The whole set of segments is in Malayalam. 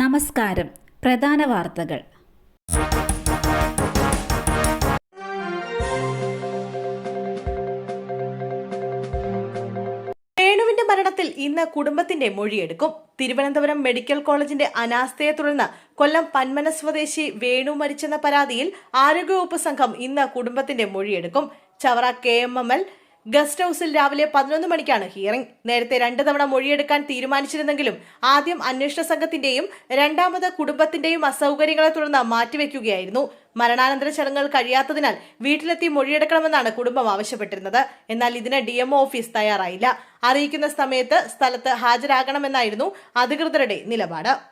നമസ്കാരം. പ്രധാന വാർത്തകൾ. വേണുവിന്റെ മരണത്തിൽ ഇന്ന് കുടുംബത്തിന്റെ മൊഴിയെടുക്കും. തിരുവനന്തപുരം മെഡിക്കൽ കോളേജിന്റെ അനാസ്ഥയെ തുടർന്ന് കൊല്ലം പന്മന സ്വദേശി വേണു മരിച്ചെന്ന പരാതിയിൽ ആരോഗ്യവകുപ്പ് സംഘം ഇന്ന് കുടുംബത്തിന്റെ മൊഴിയെടുക്കും. Chavara K M M L guest ഹൌസിൽ രാവിലെ പതിനൊന്ന് മണിക്കാണ് ഹിയറിംഗ് നേരത്തെ രണ്ടു തവണ മൊഴിയെടുക്കാൻ തീരുമാനിച്ചിരുന്നെങ്കിലും ആദ്യം അന്വേഷണ സംഘത്തിന്റെയും രണ്ടാമത് കുടുംബത്തിന്റെയും അസൗകര്യങ്ങളെ തുടർന്ന് മാറ്റിവെക്കുകയായിരുന്നു. മരണാനന്തര ചടങ്ങുകൾ കഴിയാത്തതിനാൽ വീട്ടിലെത്തി മൊഴിയെടുക്കണമെന്നാണ് കുടുംബം ആവശ്യപ്പെട്ടിരുന്നത്. എന്നാൽ ഇതിന് ഡി ഓഫീസ് തയ്യാറായില്ല. അറിയിക്കുന്ന സമയത്ത് സ്ഥലത്ത് ഹാജരാകണമെന്നായിരുന്നു അധികൃതരുടെ നിലപാട്.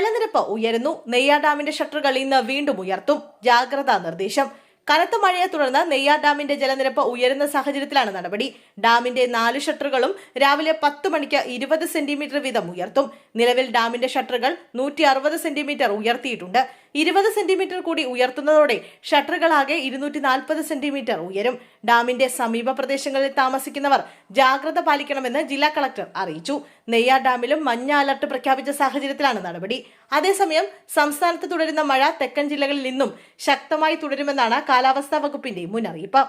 ജലനിരപ്പ് ഉയരുന്നു. നെയ്യാർ ഡാമിന്റെ ഷട്ടറുകൾ ഇന്ന് വീണ്ടും ഉയർത്തും. ജാഗ്രതാ നിർദ്ദേശം. കനത്ത മഴയെ തുടർന്ന് നെയ്യാർ ഡാമിന്റെ ജലനിരപ്പ് ഉയരുന്ന സാഹചര്യത്തിലാണ് നടപടി. ഡാമിന്റെ നാല് ഷട്ടറുകളും രാവിലെ പത്ത് മണിക്ക് ഇരുപത് സെന്റിമീറ്റർ വീതം ഉയർത്തും. നിലവിൽ ഡാമിന്റെ ഷട്ടറുകൾ നൂറ്റി അറുപത് സെന്റിമീറ്റർ ഉയർത്തിയിട്ടുണ്ട്. ഇരുപത് സെന്റിമീറ്റർ കൂടി ഉയർത്തുന്നതോടെ ഷട്ടറുകളാകെ ഇരുന്നൂറ്റി നാൽപ്പത് സെന്റിമീറ്റർ ഉയരും. ഡാമിന്റെ സമീപ പ്രദേശങ്ങളിൽ താമസിക്കുന്നവർ ജാഗ്രത പാലിക്കണമെന്ന് ജില്ലാ കളക്ടർ അറിയിച്ചു. നെയ്യാർ ഡാമിലും മഞ്ഞ അലർട്ട് പ്രഖ്യാപിച്ച സാഹചര്യത്തിലാണ് നടപടി. അതേസമയം സംസ്ഥാനത്ത് തുടരുന്ന മഴ തെക്കൻ ജില്ലകളിൽ നിന്നും ശക്തമായി തുടരുമെന്നാണ് കാലാവസ്ഥാ വകുപ്പിന്റെ മുന്നറിയിപ്പ്.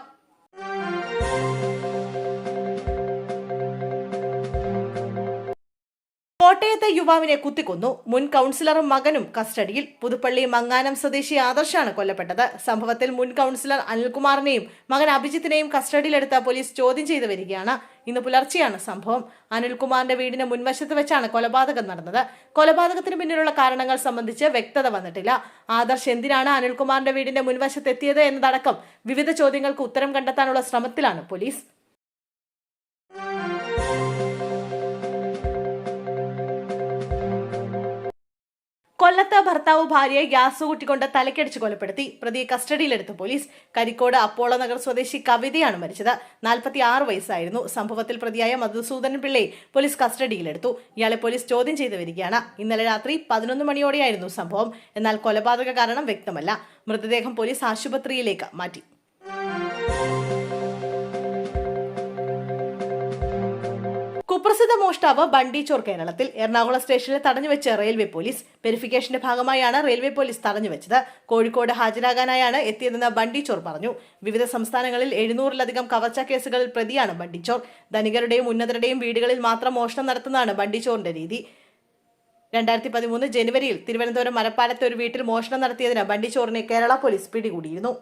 കോട്ടയത്തെ യുവാവിനെ കുത്തിക്കൊന്നു. മുൻ കൗൺസിലറും മകനും കസ്റ്റഡിയിൽ. പുതുപ്പള്ളി മങ്ങാനം സ്വദേശി ആദർശാണ് കൊല്ലപ്പെട്ടത്. സംഭവത്തിൽ മുൻ കൗൺസിലർ അനിൽകുമാറിനെയും മകൻ അഭിജിത്തിനെയും കസ്റ്റഡിയിലെടുത്ത പോലീസ് ചോദ്യം ചെയ്തു വരികയാണ്. ഇന്ന് പുലർച്ചെയാണ് സംഭവം. അനിൽകുമാറിന്റെ വീടിന് മുൻവശത്ത് വെച്ചാണ് കൊലപാതകം നടന്നത്. കൊലപാതകത്തിന് പിന്നിലുള്ള കാരണങ്ങൾ സംബന്ധിച്ച് വ്യക്തത വന്നിട്ടില്ല. ആദർശ് എന്തിനാണ് അനിൽകുമാറിന്റെ വീടിന്റെ മുൻവശത്ത് എത്തിയത് എന്നതടക്കം വിവിധ ചോദ്യങ്ങൾക്ക് ഉത്തരം കണ്ടെത്താനുള്ള ശ്രമത്തിലാണ് പോലീസ്. കൊല്ലത്ത് ഭർത്താവ് ഭാര്യയെ ഗ്യാസ് കൂട്ടിക്കൊണ്ട് തലക്കടിച്ച് കൊലപ്പെടുത്തി. പ്രതിയെ കസ്റ്റഡിയിലെടുത്ത പോലീസ് കരിക്കോട് അപ്പോള നഗർ സ്വദേശി കവിതയാണ് മരിച്ചത്. നാൽപ്പത്തി ആറ് വയസ്സായിരുന്നു. സംഭവത്തിൽ പ്രതിയായ മധുസൂദനൻ പിള്ളയെ പോലീസ് കസ്റ്റഡിയിലെടുത്തു. ഇയാളെ പോലീസ് ചോദ്യം ചെയ്തു വരികയാണ്. ഇന്നലെ രാത്രി പതിനൊന്ന് മണിയോടെയായിരുന്നു സംഭവം. എന്നാൽ കൊലപാതക കാരണം വ്യക്തമല്ല. മൃതദേഹം പോലീസ് ആശുപത്രിയിലേക്ക് മാറ്റി. കുപ്രസിദ്ധ മോഷ്ടാവ് ബണ്ടി ചോർ കേരളത്തിൽ എറണാകുളം സ്റ്റേഷനിൽ തടഞ്ഞുവെച്ച് റെയിൽവേ പോലീസ് വെരിഫിക്കേഷന്റെ ഭാഗമായാണ് റെയിൽവേ പോലീസ് തടഞ്ഞുവെച്ചത്. കോഴിക്കോട് ഹാജരാകാനായാണ് എത്തിയതെന്ന് ബണ്ടി ചോർ പറഞ്ഞു. വിവിധ സംസ്ഥാനങ്ങളിൽ എഴുന്നൂറിലധികം കവർച്ച കേസുകളിൽ പ്രതിയാണ് ബണ്ടി ചോർ. ധനികരുടെയും ഉന്നതരുടെയും വീടുകളിൽ മാത്രം മോഷണം നടത്തുന്നതാണ് ബണ്ടി ചോറിന്റെ രീതി. രണ്ടായിരത്തി പതിമൂന്ന് ജനുവരിയിൽ തിരുവനന്തപുരം മരപ്പാലത്തെ ഒരു വീട്ടിൽ മോഷണം നടത്തിയതിന് ബണ്ടിച്ചോറിനെ കേരള പോലീസ് പിടികൂടിയിരുന്നു.